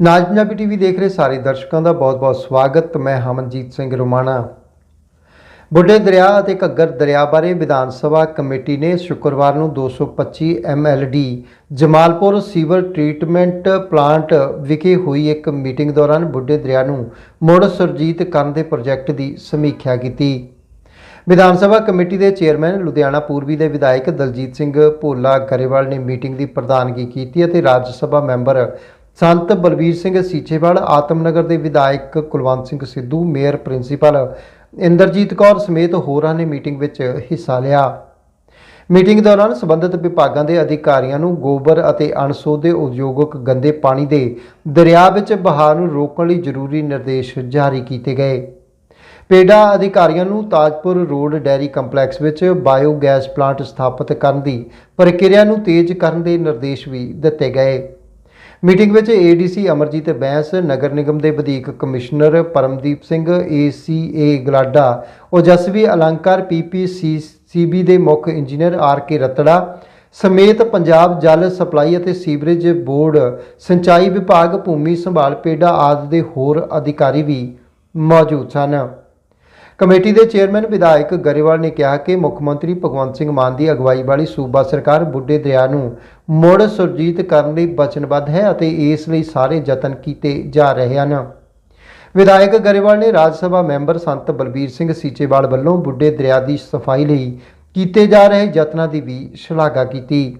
ਨਾਜ Punjabi TV ਦੇਖ ਰਹੇ ਸਾਰੇ ਦਰਸ਼ਕਾਂ ਦਾ ਬਹੁਤ-ਬਹੁਤ ਸਵਾਗਤ। ਮੈਂ ਹਮਨਜੀਤ ਸਿੰਘ ਰੋਮਾਣਾ। ਬੁੱਢੇ ਦਰਿਆ ਅਤੇ ਘੱਗਰ ਦਰਿਆ ਬਾਰੇ ਵਿਧਾਨ ਸਭਾ ਕਮੇਟੀ ਨੇ ਸ਼ੁੱਕਰਵਾਰ ਨੂੰ 225 MLD Jamalpur sewer treatment plant ਵਿਖੇ ਹੋਈ ਇੱਕ ਮੀਟਿੰਗ ਦੌਰਾਨ ਬੁੱਢੇ ਦਰਿਆ ਨੂੰ ਮੁੜ ਸੁਰਜੀਤ ਕਰਨ ਦੇ ਪ੍ਰੋਜੈਕਟ ਦੀ ਸਮੀਖਿਆ ਕੀਤੀ। ਵਿਧਾਨ ਸਭਾ ਕਮੇਟੀ ਦੇ ਚੇਅਰਮੈਨ ਲੁਧਿਆਣਾ ਪੂਰਬੀ ਦੇ ਵਿਧਾਇਕ ਦਲਜੀਤ ਸਿੰਘ ਭੋਲਾ ਗਰੇਵਾਲ ਨੇ ਮੀਟਿੰਗ ਦੀ ਪ੍ਰਧਾਨਗੀ ਕੀਤੀ ਅਤੇ ਰਾਜ ਸਭਾ ਮੈਂਬਰ ਸੰਤ ਬਲਵੀਰ ਸਿੰਘ ਸੀਚੇਵਾਲ, ਆਤਮਨਗਰ ਦੇ ਵਿਧਾਇਕ ਕੁਲਵੰਤ ਸਿੰਘ ਸਿੱਧੂ, ਮੇਅਰ ਪ੍ਰਿੰਸੀਪਲ ਇੰਦਰਜੀਤ ਕੌਰ ਸਮੇਤ ਹੋਰਾਂ ਨੇ ਮੀਟਿੰਗ ਵਿੱਚ ਹਿੱਸਾ ਲਿਆ। ਮੀਟਿੰਗ ਦੌਰਾਨ ਸੰਬੰਧਿਤ ਵਿਭਾਗਾਂ ਦੇ ਅਧਿਕਾਰੀਆਂ ਨੂੰ ਗੋਬਰ ਅਤੇ ਅਣਸੋਧੇ ਉਦਯੋਗਿਕ ਗੰਦੇ ਪਾਣੀ ਦੇ ਦਰਿਆ ਵਿੱਚ ਬਹਾਅ ਨੂੰ ਰੋਕਣ ਲਈ ਜ਼ਰੂਰੀ ਨਿਰਦੇਸ਼ ਜਾਰੀ ਕੀਤੇ ਗਏ। ਪੇਡਾ ਅਧਿਕਾਰੀਆਂ ਨੂੰ ਤਾਜਪੁਰ ਰੋਡ ਡੈਰੀ ਕੰਪਲੈਕਸ ਵਿੱਚ ਬਾਇਓ ਗੈਸ ਪਲਾਂਟ ਸਥਾਪਿਤ ਕਰਨ ਦੀ ਪ੍ਰਕਿਰਿਆ ਨੂੰ ਤੇਜ਼ ਕਰਨ ਦੇ ਨਿਰਦੇਸ਼ ਵੀ ਦਿੱਤੇ ਗਏ। ਮੀਟਿੰਗ ਵਿੱਚ ਏਡੀਸੀ ਅਮਰਜੀਤ ਬੈਂਸ, ਨਗਰ ਨਿਗਮ ਦੇ ਵਧੀਕ commissioner Paramdeep Singh ACA GLADA, Ojasvi Alankar PPCCB ਦੇ ਮੁੱਖ ਇੰਜੀਨੀਅਰ ਆਰ ਕੇ ਰਤੜਾ, ਸਮੇਤ ਪੰਜਾਬ ਜਲ ਸਪਲਾਈ ਅਤੇ ਸੀਵਰੇਜ ਬੋਰਡ, ਸਿੰਚਾਈ ਵਿਭਾਗ, ਭੂਮੀ ਸੰਭਾਲ, ਪੇਡਾ ਆਦਿ ਦੇ ਹੋਰ ਅਧਿਕਾਰੀ ਵੀ ਮੌਜੂਦ ਸਨ। ਕਮੇਟੀ ਦੇ ਚੇਅਰਮੈਨ ਵਿਧਾਇਕ ਗਰੇਵਾਲ ਨੇ ਕਿਹਾ ਕਿ ਮੁੱਖ ਮੰਤਰੀ ਭਗਵੰਤ ਸਿੰਘ ਮਾਨ ਦੀ ਅਗਵਾਈ ਵਾਲੀ ਸੂਬਾ ਸਰਕਾਰ ਬੁੱਢੇ ਦਰਿਆ ਨੂੰ ਮੁੜ ਸੁਰਜੀਤ ਕਰਨ ਲਈ ਵਚਨਬੱਧ ਹੈ ਅਤੇ ਇਸ ਲਈ ਸਾਰੇ ਯਤਨ ਕੀਤੇ ਜਾ ਰਹੇ ਹਨ। ਵਿਧਾਇਕ ਗਰੇਵਾਲ ਨੇ ਰਾਜ ਸਭਾ ਮੈਂਬਰ ਸੰਤ ਬਲਬੀਰ ਸਿੰਘ ਸੀਚੇਵਾਲ ਵੱਲੋਂ ਬੁੱਢੇ ਦਰਿਆ ਦੀ ਸਫ਼ਾਈ ਲਈ ਕੀਤੇ ਜਾ ਰਹੇ ਯਤਨਾਂ ਦੀ ਵੀ ਸ਼ਲਾਘਾ ਕੀਤੀ।